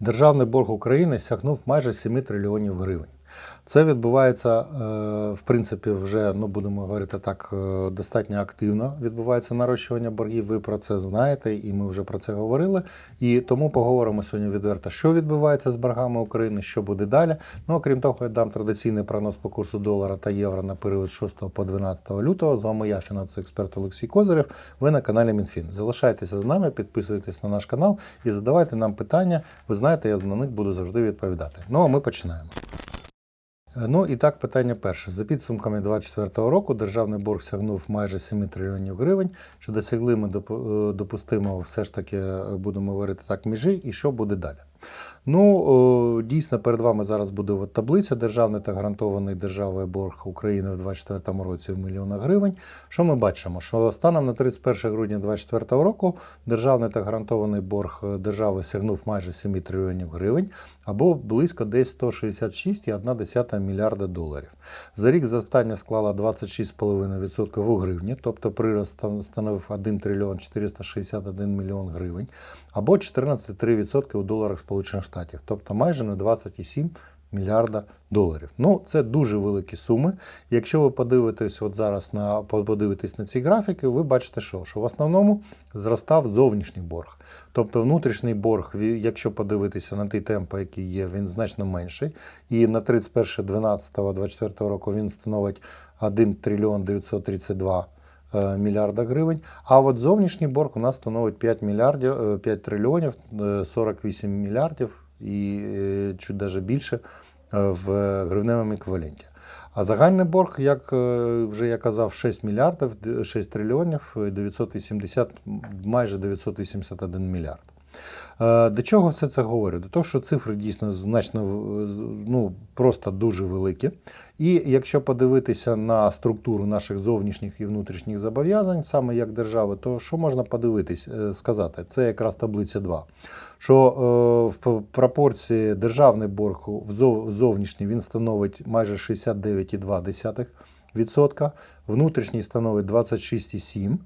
Державний борг України сягнув майже 7 трильйонів гривень. Це відбувається, е, в принципі, вже ну будемо говорити так, е, достатньо активно відбувається нарощування боргів. Ви про це знаєте, і ми вже про це говорили. І тому поговоримо сьогодні відверто, що відбувається з боргами України, що буде далі. Ну окрім того, я дам традиційний прогноз по курсу долара та євро на період 6 по 12 лютого. З вами я, фінансовий експерт Олексій Козирєв. Ви на каналі МінФін. Залишайтеся з нами, підписуйтесь на наш канал і задавайте нам питання. Ви знаєте, я на них буду завжди відповідати. Ну а ми починаємо. Е, Ну і так, питання перше. За підсумками 2024 року державний борг сягнув майже 7 трильйонів гривень. Чи досягли ми е, допустимого все ж таки, е, будемо говорити так, межі, і що буде далі? Ну, дійсно, перед вами зараз буде от таблиця державний та гарантований державою борг України в 2024 році в мільйонах гривень. Що ми бачимо? Що станом на 31 грудня 2024 року державний та гарантований борг е, держави сягнув майже 7 трильйонів гривень або близько десь 166,1 мільярда доларів. За рік зростання склало 26,5% у гривні, тобто прирост становив 1 трильйон 461 мільйон гривень, або 14,3% у доларах Сполучених Штатів, тобто майже на 27 мільярда доларів. Ну, це дуже великі суми. Якщо ви подивитесь от зараз на подивитесь на ці графіки, ви бачите, що, що в основному зростав зовнішній борг. Тобто внутрішній борг, якщо подивитися на ті темпи, які є, він значно менший. І на 31.12.24 року він становить 1 трильйон 932 е, мільярда гривень. А от зовнішній борг у нас становить 5 мільярдів, е, 5 трильйонів е, 48 мільярдів і е, чуть даже більше е, в гривневому еквіваленті. А загальний борг, як е, вже я казав, 6 мільярдів, 6 трильйонів, е, 980, майже 981 мільярд. Е, До чого все це говорю? До того, що цифри дійсно значно ну, просто дуже великі. І якщо подивитися на структуру наших зовнішніх і внутрішніх зобов'язань, саме як держави, то що можна подивитись, е, сказати? Це якраз таблиця 2. Що е, в пропорції державний борг в зовнішній він становить майже 69,2%. Внутрішній становить 26,7%.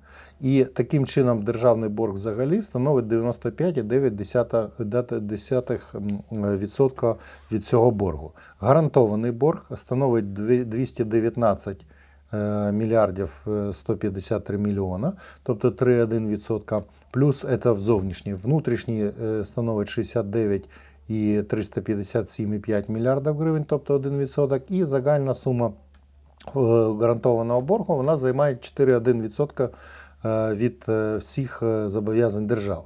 І таким чином державний борг взагалі становить 95,9% від цього боргу. Гарантований борг становить 219 е, мільярдів е, 153 мільйона, тобто 3,1%. Плюс це зовнішній. Внутрішній е, становить 69 і 357,5 мільярдів гривень, тобто 1%. І загальна сума е, гарантованого боргу вона займає 4,1% е, від е, всіх е, зобов'язань держави.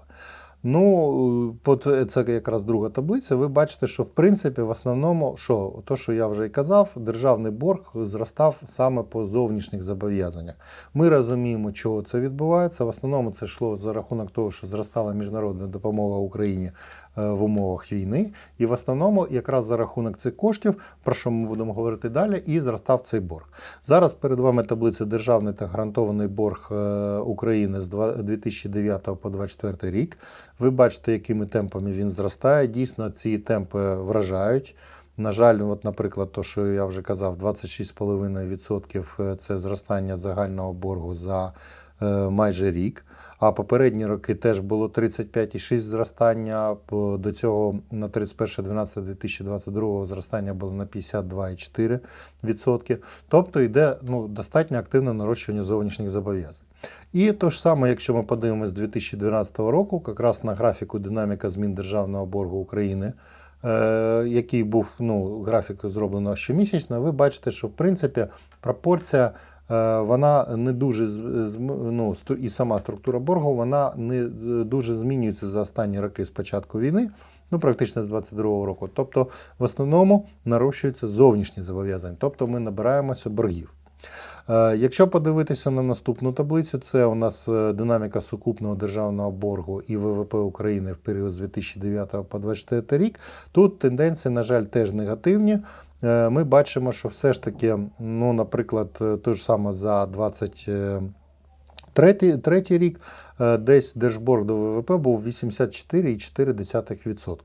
Ну, е, це якраз друга таблиця. Ви бачите, що в принципі в основному, що то, що я вже й казав, державний борг зростав саме по зовнішніх зобов'язаннях. Ми розуміємо, чого це відбувається. В основному це йшло за рахунок того, що зростала міжнародна допомога Україні е, в умовах війни, і в основному якраз за рахунок цих коштів, про що ми будемо говорити далі, і зростав цей борг. Зараз перед вами таблиця державний та гарантований борг е, України з 2009 по 2024 рік. Ви бачите, якими темпами він зростає. Дійсно, ці темпи вражають. На жаль, от, наприклад, то, що я вже казав, 26,5% це зростання загального боргу за е, майже рік. А попередні роки теж було 35,6 зростання. До цього на 31.12.2022 зростання було на 52,4%. Тобто йде ну, достатньо активне нарощування зовнішніх зобов'язань. І то ж саме, якщо ми подивимося з 2012 року, якраз на графіку динаміка змін державного боргу України, е, який був ну, графік зроблено щомісячно, ви бачите, що в принципі пропорція. Е, Вона не дуже ну, і сама структура боргу вона не е, дуже змінюється за останні роки з початку війни, ну практично з 22-го року. Тобто, в основному нарощуються зовнішні зобов'язання, тобто ми набираємося боргів. Е, Якщо подивитися на наступну таблицю, це у нас динаміка сукупного державного боргу і ВВП України в період з 2009 по 2024 рік. Тут тенденції, на жаль, теж негативні. Е, Ми бачимо, що все ж таки, ну, наприклад, е, те ж саме за 20. Третій, третій рік е, десь держборг до ВВП був 84,4%.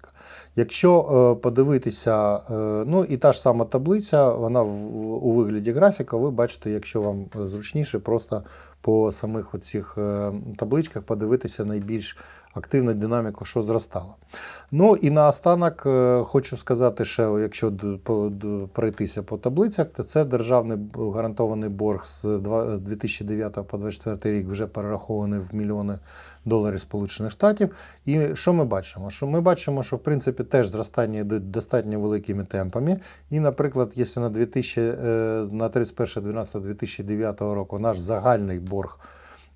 Якщо е, подивитися, е, ну і та ж сама таблиця, вона у вигляді графіка, ви бачите, якщо вам зручніше, просто по самих оцих е, табличках подивитися найбільш активну динаміку, що зростала. Ну і наостанок е, хочу сказати, ще, якщо пройтися по таблицях, то це державний гарантований борг з 2009 по 2024 рік вже перерахований в мільйони доларів Сполучених Штатів. І що ми бачимо? Що ми бачимо, що в принципі теж зростання йдуть достатньо великими темпами. І, наприклад, якщо на 2000, е, на 31.12.2009 року наш загальний борг.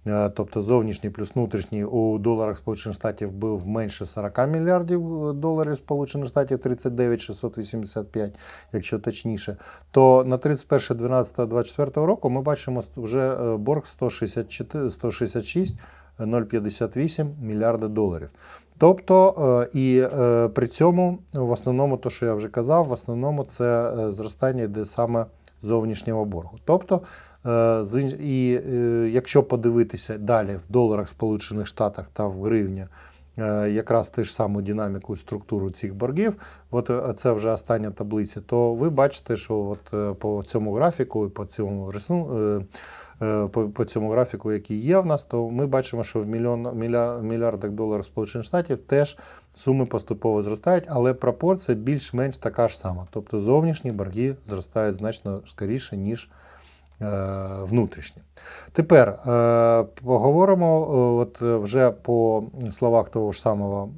Е, Тобто зовнішній плюс внутрішній у доларах Сполучених Штатів був менше 40 мільярдів доларів Сполучених Штатів 39 685, якщо точніше. То на 31.12.24 року ми бачимо вже е, борг 164, 166 0,58 мільярда доларів. Тобто, е, і е, при цьому в основному, то що я вже казав, в основному це е, зростання йде саме зовнішнього боргу. Тобто, е, і е, якщо подивитися далі в доларах Сполучених Штатах та в гривні, е, якраз ту ж саму динаміку і структуру цих боргів, от е, це вже остання таблиця, то ви бачите, що от е, по цьому графіку і по цьому рисунку. е, По, по цьому графіку, який є в нас, то ми бачимо, що в мільйон, міля, мільярдах доларів Сполучених Штатів теж суми поступово зростають, але пропорція більш-менш така ж сама. Тобто зовнішні борги зростають значно скоріше, ніж е, внутрішні. Тепер е, поговоримо е, от вже по словах того ж самого,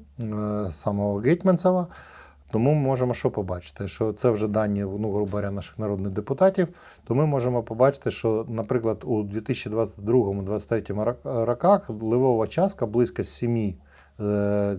самого Гетьманцева. Тому ми можемо що побачити, що це вже дані, ну, грубо говоря, наших народних депутатів. То ми можемо побачити, що, наприклад, у 2022-2023 роках ливова частка близько 7, е,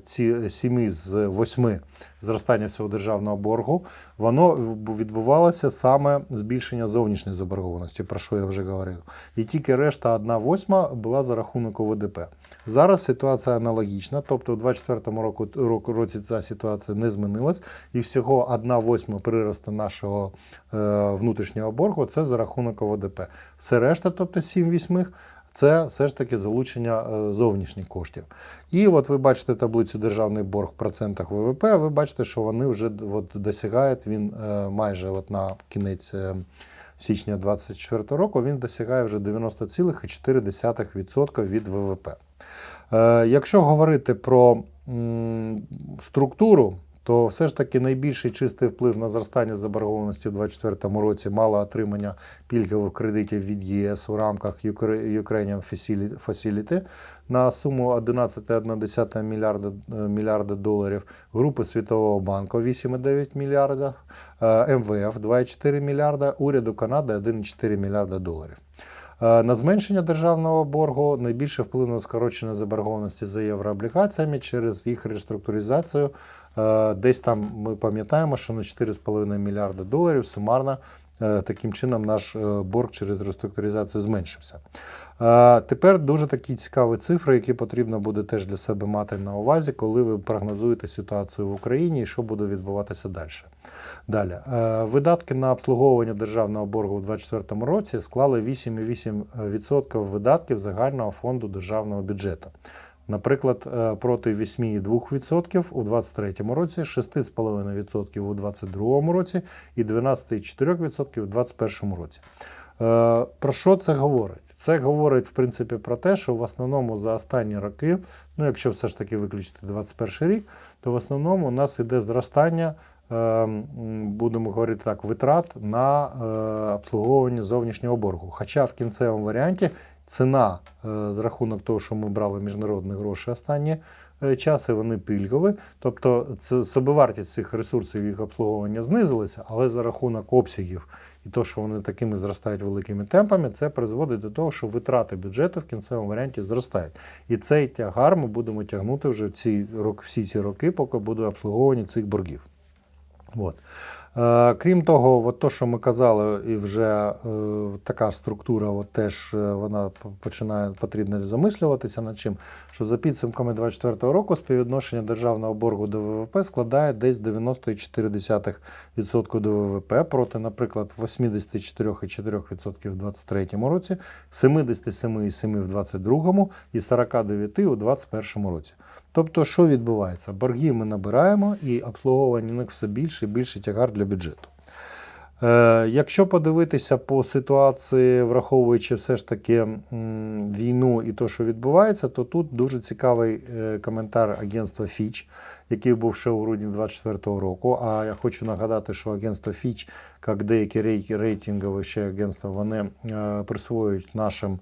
ці 7 з 8 зростання всього державного боргу, воно відбувалося саме збільшення зовнішньої заборгованості, про що я вже говорив. І тільки решта 1 восьма була за рахунок ОВДП. Зараз ситуація аналогічна, тобто у 2024 року, році ця ситуація не змінилась, і всього 1 восьма приросту нашого е, внутрішнього боргу це за рахунок ОВДП. Все решта, тобто 7 вісьмих, це все ж таки залучення е, зовнішніх коштів. І от ви бачите таблицю державний борг в процентах ВВП. Ви бачите, що вони вже от досягають він е, майже от на кінець. е, Січня 2024 року він досягає вже 90,4% від ВВП. Якщо говорити про структуру, то все ж таки найбільший чистий вплив на зростання заборгованості в 2024 році мало отримання пільгових кредитів від ЄС у рамках Ukrainian Facility на суму 11,1 мільярда, мільярда доларів, групи Світового банку 8,9 мільярда, е, МВФ 2,4 мільярда, уряду Канади 1,4 мільярда доларів. Е, На зменшення державного боргу найбільше вплинуло скорочення заборгованості за єврооблігаціями через їх реструктуризацію. Е, Десь там ми пам'ятаємо, що на 4,5 мільярда доларів сумарно таким чином наш е, борг через реструктуризацію зменшився. Е, Тепер дуже такі цікаві цифри, які потрібно буде теж для себе мати на увазі, коли ви прогнозуєте ситуацію в Україні і що буде відбуватися далі. Далі. Е, Видатки на обслуговування державного боргу у 2024 році склали 8,8% видатків загального фонду державного бюджету. Наприклад, е, проти 8,2% у 2023 році, 6,5% у 2022 році і 12,4% у 2021 році. Е, Про що це говорить? Це говорить, в принципі, про те, що в основному за останні роки, ну якщо все ж таки виключити 2021 рік, то в основному у нас іде зростання, е, будемо говорити так, витрат на обслуговування зовнішнього боргу. Хоча в кінцевому варіанті ціна е, з рахунок того, що ми брали міжнародні гроші останні е, часи, вони пільгові. Тобто це собівартість цих ресурсів їх обслуговування знизилася, але за рахунок обсягів і то, що вони такими зростають великими темпами, це призводить до того, що витрати бюджету в кінцевому варіанті зростають. І цей тягар ми будемо тягнути вже в ці всі ці роки, поки буде обслуговування цих боргів. От. Е, крім того, от то, що ми казали, і вже е, така структура от теж е, вона починає потрібно замислюватися над чим, що за підсумками 2024 року співвідношення державного боргу до ВВП складає десь 90,4% до ВВП проти, наприклад, 84,4% в 2023 році, 77,7% в 2022 і 49% у 2021 році. Тобто, що відбувається? Борги ми набираємо і обслуговування них все більше і більше тягар для бюджету. Е, Якщо подивитися по ситуації, враховуючи все ж таки війну і те, що відбувається, то тут дуже цікавий е, коментар агентства Fitch, який був ще у грудні 2024 року. А я хочу нагадати, що агентство Fitch, як деякі рей- рейтингові ще агентства, вони е, присвоюють нашим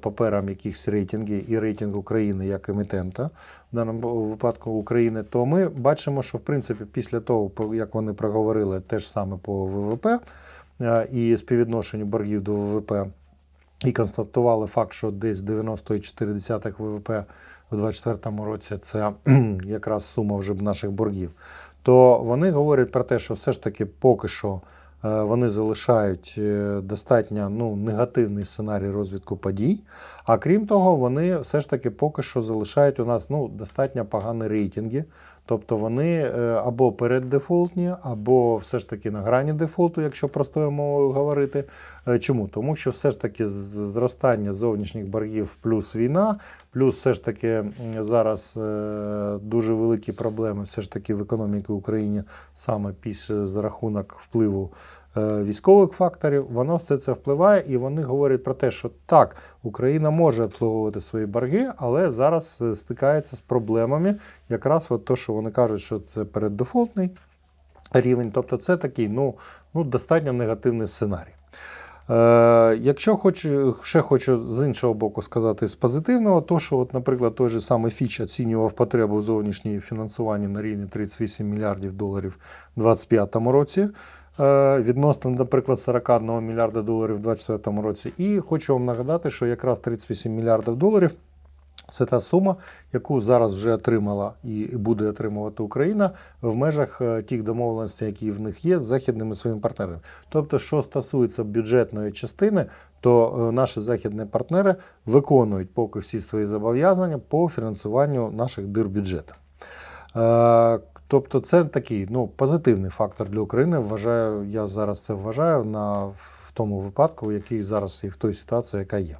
паперам якихось рейтинги і рейтинг України як емітента, в даному випадку України, то ми бачимо, що в принципі після того, як вони проговорили те ж саме по ВВП е, і співвідношенню боргів до ВВП, і констатували факт, що десь 90,4 ВВП в 2024 році це якраз сума вже наших боргів, то вони говорять про те, що все ж таки поки що е, вони залишають е, достатньо ну, негативний сценарій розвитку подій. А крім того, вони все ж таки поки що залишають у нас ну, достатньо погані рейтинги. Тобто вони е, або переддефолтні, або все ж таки на грані дефолту, якщо простою мовою говорити. Е, Чому? Тому що все ж таки зростання зовнішніх боргів плюс війна, плюс все ж таки зараз е, дуже великі проблеми все ж таки в економіці України саме після за рахунок впливу військових факторів, воно все це впливає, і вони говорять про те, що так, Україна може обслуговувати свої борги, але зараз е, стикається з проблемами, якраз от то, що вони кажуть, що це переддефолтний рівень, тобто це такий ну, ну, достатньо негативний сценарій. Е, якщо хочу, ще хочу з іншого боку сказати з позитивного, то що, от, наприклад, той же самий Фіч оцінював потребу в зовнішній фінансуванні на рівні 38 мільярдів доларів у 2025 році. Е, Відносно, наприклад, 41 мільярда доларів у 2024 році. І хочу вам нагадати, що якраз 38 мільярдів доларів це та сума, яку зараз вже отримала і буде отримувати Україна в межах е, тих домовленостей, які в них є з західними своїми партнерами. Тобто, що стосується бюджетної частини, то е, наші західні партнери виконують поки всі свої зобов'язання по фінансуванню наших дир бюджету. Е, Тобто, це такий ну, позитивний фактор для України. Вважаю, я зараз це вважаю на в тому випадку, який зараз і в той ситуації, яка є.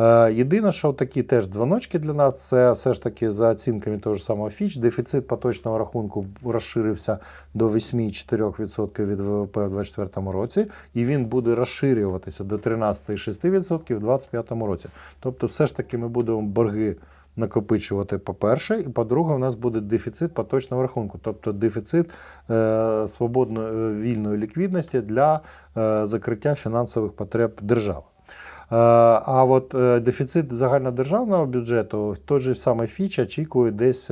Е, Єдине, що такі теж дзвоночки для нас, це все ж таки за оцінками того ж самого Фіч, дефіцит поточного рахунку розширився до 8,4% від ВВП у 2024 році, і він буде розширюватися до 13,6% у 2025 році. Тобто, все ж таки ми будемо борги накопичувати, по-перше, і по-друге, у нас буде дефіцит поточного рахунку, тобто дефіцит е, свободної е, вільної ліквідності для е, закриття фінансових потреб держави. Е, А от е, дефіцит загальнодержавного бюджету, той же самий Фіч очікує десь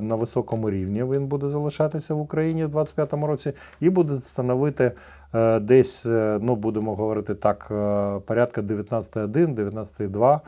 на високому рівні. Він буде залишатися в Україні в 2025 році і буде становити десь, ну будемо говорити так, порядка 19,1-19,2%.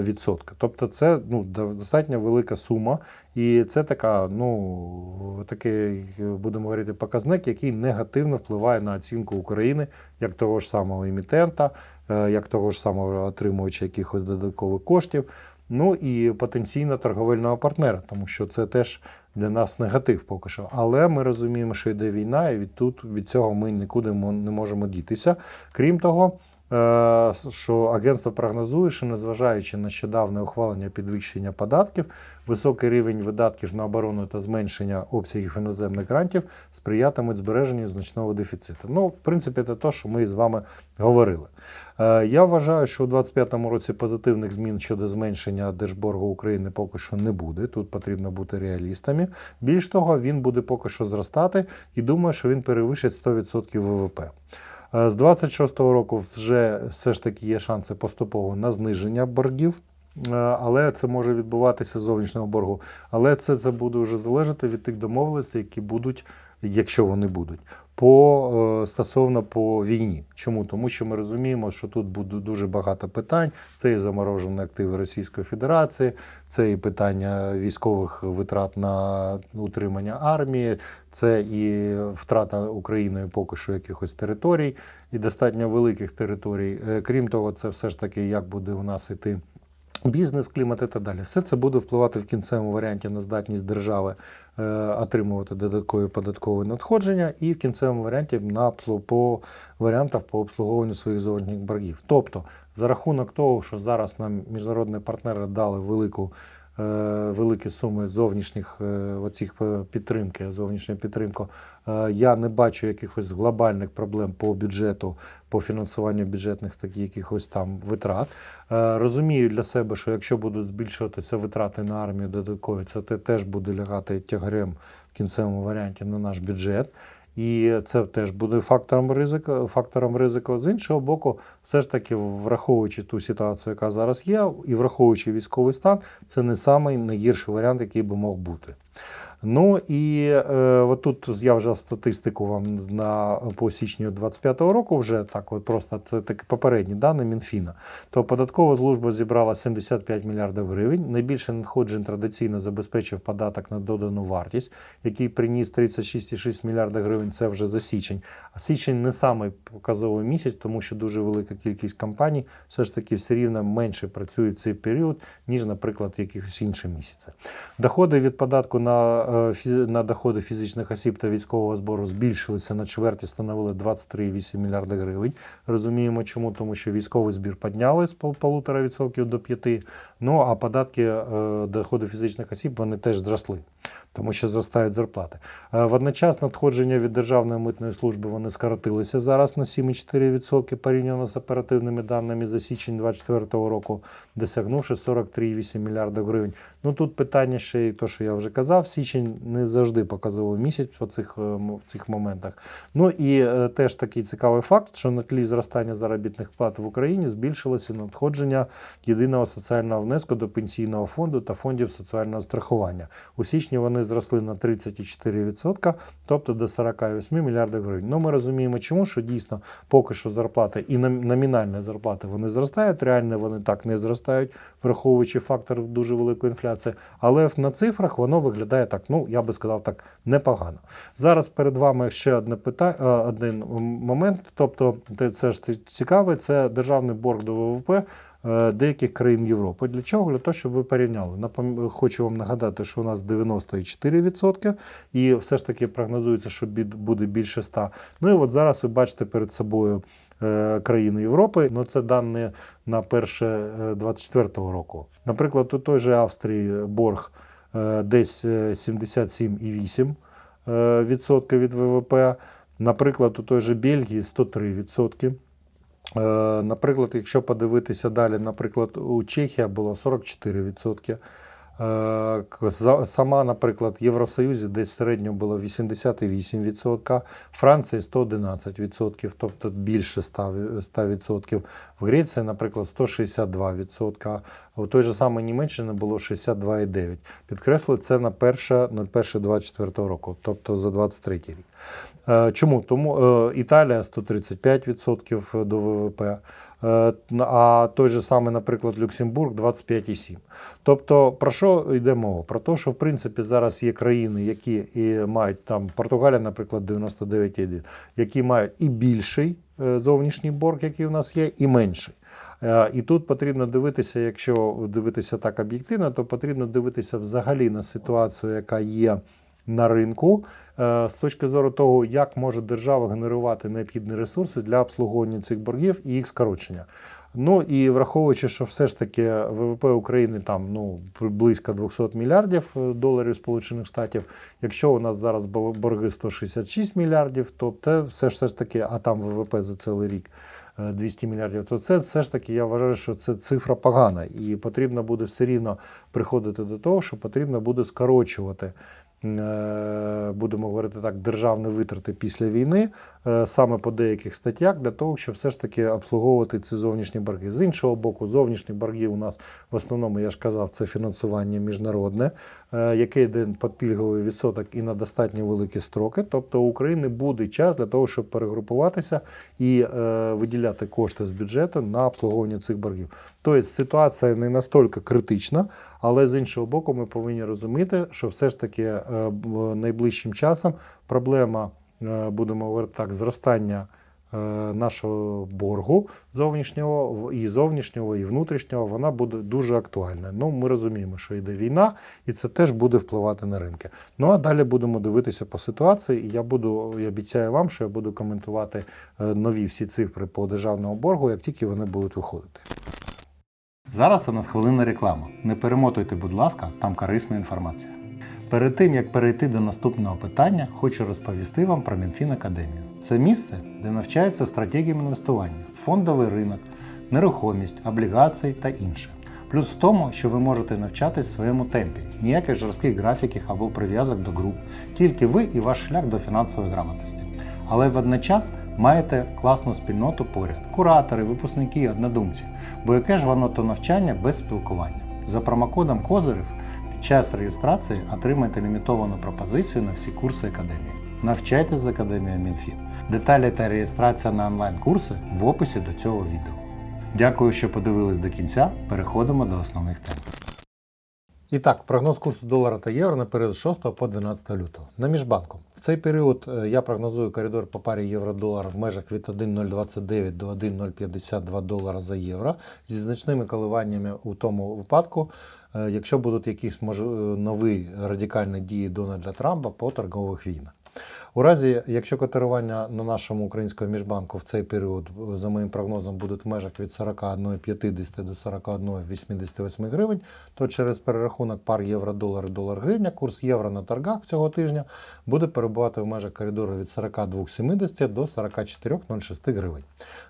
Відсотка. Тобто це ну, до- достатньо велика сума, і це така, ну, такий, будемо говорити, показник, який негативно впливає на оцінку України як того ж самого емітента, е, як того ж самого отримувача якихось додаткових коштів, ну і потенційно торговельного партнера, тому що це теж для нас негатив поки що. Але ми розуміємо, що йде війна, і від тут від цього ми нікуди не можемо дітися. Крім того. Е, Що агентство прогнозує, що незважаючи на щодавне ухвалення підвищення податків, високий рівень видатків на оборону та зменшення обсягів іноземних грантів сприятимуть збереженню значного дефіциту. Ну, в принципі, це те, що ми з вами говорили. Е, Я вважаю, що у 2025 році позитивних змін щодо зменшення держборгу України поки що не буде. Тут потрібно бути реалістами. Більш того, він буде поки що зростати і думаю, що він перевищить 100% ВВП. Е, З 26-го року вже все ж таки є шанси поступово на зниження боргів. Е, Але це може відбуватися з зовнішнього боргу. Але це, це буде вже залежати від тих домовленостей, які будуть, якщо вони будуть, по е, стосовно по війні. Чому? Тому що ми розуміємо, що тут буде дуже багато питань. Це і заморожені активи Російської Федерації, це і питання військових витрат на утримання армії, це і втрата Україною поки що якихось територій, і достатньо великих територій. Е, Крім того, це все ж таки, як буде у нас іти бізнес, клімат і так далі. Все це буде впливати в кінцевому варіанті на здатність держави е, отримувати додаткові податкові надходження, і в кінцевому варіанті на по варіантах по обслуговуванню своїх зовнішніх боргів. Тобто, за рахунок того, що зараз нам міжнародні партнери дали велику великі суми зовнішніх е, оцих е, підтримки, зовнішньої підтримки. Е, Я не бачу якихось глобальних проблем по бюджету, по фінансуванню бюджетних таких якихось там витрат. Е, Розумію для себе, що якщо будуть збільшуватися витрати на армію додаткові, це теж буде лягати тягарем в кінцевому варіанті на наш бюджет. І це теж буде фактором ризику. Фактором ризику. З іншого боку, все ж таки, враховуючи ту ситуацію, яка зараз є, і враховуючи військовий стан, це не самий найгірший варіант, який би мог бути. Ну і е, отут я вже статистику вам на по січню 25-го року, вже так, от просто це такі попередні дані Мінфіна. То податкова служба зібрала 75 мільярдів гривень. Найбільше надходжень традиційно забезпечив податок на додану вартість, який приніс 36,6 мільярда гривень. Це вже за січень. А січень не самий показовий місяць, тому що дуже велика кількість компаній все ж таки все рівно менше працюють цей період, ніж, наприклад, якихось інші місяці. Доходи від податку на, е, на доходи фізичних осіб та військового збору збільшилися на чверті, становили 23,8 мільярда гривень. Розуміємо, чому, тому що військовий збір підняли з пол- полутора відсотків до 5, ну а податки е, доходи фізичних осіб вони теж зросли. Тому що зростають зарплати. Е, Водночас надходження від Державної митної служби вони скоротилися зараз на 7,4% порівняно з оперативними даними за січень 2024 року, досягнувши 43,8 мільярдів гривень. Ну тут питання ще й то, що я вже казав, січень не завжди показовий місяць по цих, е, цих моментах. Ну і е, теж такий цікавий факт, що на тлі зростання заробітних плат в Україні збільшилося надходження єдиного соціального внеску до пенсійного фонду та фондів соціального страхування. У січні вони зросли на 34%, тобто до 48 мільярдів гривень. Ну ми розуміємо, чому що дійсно поки що зарплати і номінальні зарплати вони зростають, реально вони так не зростають, враховуючи фактор дуже великої інфляції. Але на цифрах воно виглядає так, ну я би сказав так, непогано. Зараз перед вами ще одне питання, один момент. Тобто, це ж цікаве, це державний борг до ВВП е, деяких країн Європи. Для чого? Для того, щоб ви порівняли. Хочу вам нагадати, що у нас 94%, і все ж таки прогнозується, що буде більше 100. Ну і от зараз ви бачите перед собою е, країни Європи. Ну це дані на перше е, 24 року. Наприклад, у той же Австрії борг е, десь е, 77,8% е, від ВВП. Наприклад, у той же Бельгії 103 відсотки. Е, Наприклад, якщо подивитися далі, наприклад, у Чехія було 44%. Е, Сама, наприклад, в Євросоюзі десь в середньому було 88%, Франції 111%, тобто більше 100%. 100%. В Греції, наприклад, 162%, а у той же самій Німеччині було 62,9%. Підкреслю, це на 1.01.24 року, тобто за 23 рік. Е, Чому? Тому е, Італія 135% до ВВП, е, а той же самий, наприклад, Люксембург 25,7%. Тобто, про що йде мова? Про те, що в принципі зараз є країни, які і мають там Португалія, наприклад, 99,1, які мають і більший зовнішній борг, який у нас є, і менший. І тут потрібно дивитися, якщо дивитися так об'єктивно, то потрібно дивитися взагалі на ситуацію, яка є на ринку, е, з точки зору того, як може держава генерувати необхідні ресурси для обслуговування цих боргів і їх скорочення. Ну і враховуючи, що все ж таки ВВП України там ну близько 200 мільярдів е, доларів Сполучених Штатів. Якщо у нас зараз бо- борги 166 мільярдів, то це все все ж таки, а там ВВП за цілий рік е, 200 мільярдів, то це все ж таки я вважаю, що це цифра погана, і потрібно буде все рівно приходити до того, що потрібно буде скорочувати. Е, Будемо говорити так, державні витрати після війни е, саме по деяких статтях для того, щоб все ж таки обслуговувати ці зовнішні борги. З іншого боку, зовнішні борги у нас в основному, я ж казав, це фінансування міжнародне, е, яке йде під пільговий відсоток і на достатньо великі строки. Тобто у України буде час для того, щоб перегрупуватися і виділяти кошти з бюджету на обслуговування цих боргів. Тобто ситуація не настільки критична, але з іншого боку, ми повинні розуміти, що все ж таки е, найближчим часом проблема, е, будемо говорити так, зростання е, нашого боргу зовнішнього і зовнішнього, і внутрішнього, вона буде дуже актуальна. Ну, ми розуміємо, що йде війна, і це теж буде впливати на ринки. Ну а далі будемо дивитися по ситуації. І я буду, я обіцяю вам, що я буду коментувати нові всі цифри по державному боргу, як тільки вони будуть виходити. Зараз у нас хвилина реклама. Не перемотуйте, будь ласка, там корисна інформація. Перед тим як перейти до наступного питання, хочу розповісти вам про Мінфін Академію. Це місце, де навчаються стратегіям інвестування, фондовий ринок, нерухомість, облігації та інше. Плюс в тому, що ви можете навчатись в своєму темпі, ніяких жорстких графіків або прив'язок до груп, тільки ви і ваш шлях до фінансової грамотності. Але водночас маєте класну спільноту поряд, куратори, випускники, однодумці. Бо яке ж воно то навчання без спілкування? За промокодом Козирів під час реєстрації отримайте лімітовану пропозицію на всі курси академії. Навчайтесь з академією Мінфін. Деталі та реєстрація на онлайн-курси в описі до цього відео. Дякую, що подивились до кінця. Переходимо до основних тем. І так, прогноз курсу долара та євро на період з 6 по 12 лютого. На міжбанку. В цей період е, я прогнозую коридор по парі євро-долар в межах від 1,029 до 1,052 долара за євро зі значними коливаннями у тому випадку, е, якщо будуть якісь е, нові радикальні дії Дональда Трампа по торгових війнах. У разі, якщо котирування на нашому українському міжбанку в цей період, е, за моїм прогнозом, будуть в межах від 41,50 до 41,88 гривень, то через перерахунок пар євро-долар і долар-гривня курс євро на торгах цього тижня буде перебувати в межах коридору від 42,70 до 44,06 гривень.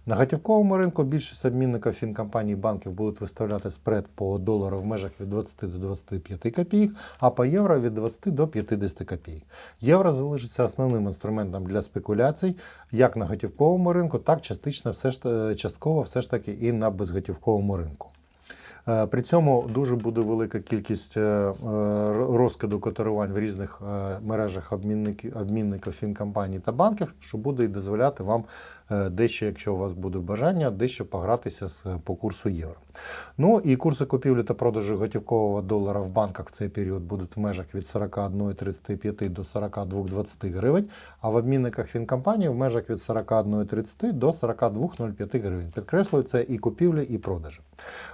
На готівковому ринку більшість обмінників фінкомпаній банків будуть виставляти спред по долару в межах від 20 до 25 копійок, а по євро від 20 до 50 копійок. Євро залишиться основним інструментом для спекуляцій як на готівковому ринку, так частично все ж та- частково все ж таки і на безготівковому ринку. Е, При цьому дуже буде велика кількість е, е, розкиду котирувань в різних мережах обмінників, фінкомпаній та банків, що буде і дозволяти вам дещо, якщо у вас буде бажання, дещо погратися по курсу євро. Ну і курси купівлі та продажу готівкового долара в банках в цей період будуть в межах від 41,35 до 42,20 гривень, а в обмінниках фінкомпаній в межах від 41,30 до 42,05 гривень. Підкреслюю, це і купівлі, і продажі.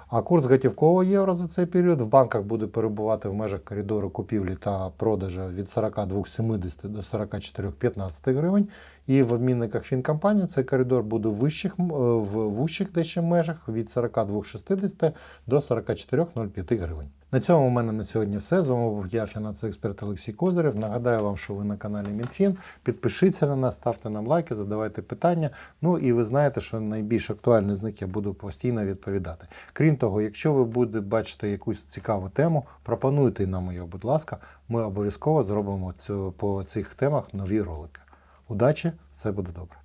А курс готівкового євро за цей період в банках буде перебувати в межах коридору купівлі та продажу від 42,70 до 44,15 гривень. І в обмінниках фінкомпанії цей коридор буде в вищих, е, в вищих дещо межах від 42,60 до 44,05 гривень. На цьому у мене на сьогодні все. З вами був я, фінансовий експерт Олексій Козирев. Нагадаю вам, що ви на каналі Мінфін. Підпишіться на нас, ставте нам лайки, задавайте питання. Ну і ви знаєте, що найбільш актуальний з них я буду постійно відповідати. Крім того, якщо ви будете бачити якусь цікаву тему, пропонуйте нам її, будь ласка. Ми обов'язково зробимо цю, по цих темах нові ролики. Удачі, все буде добре.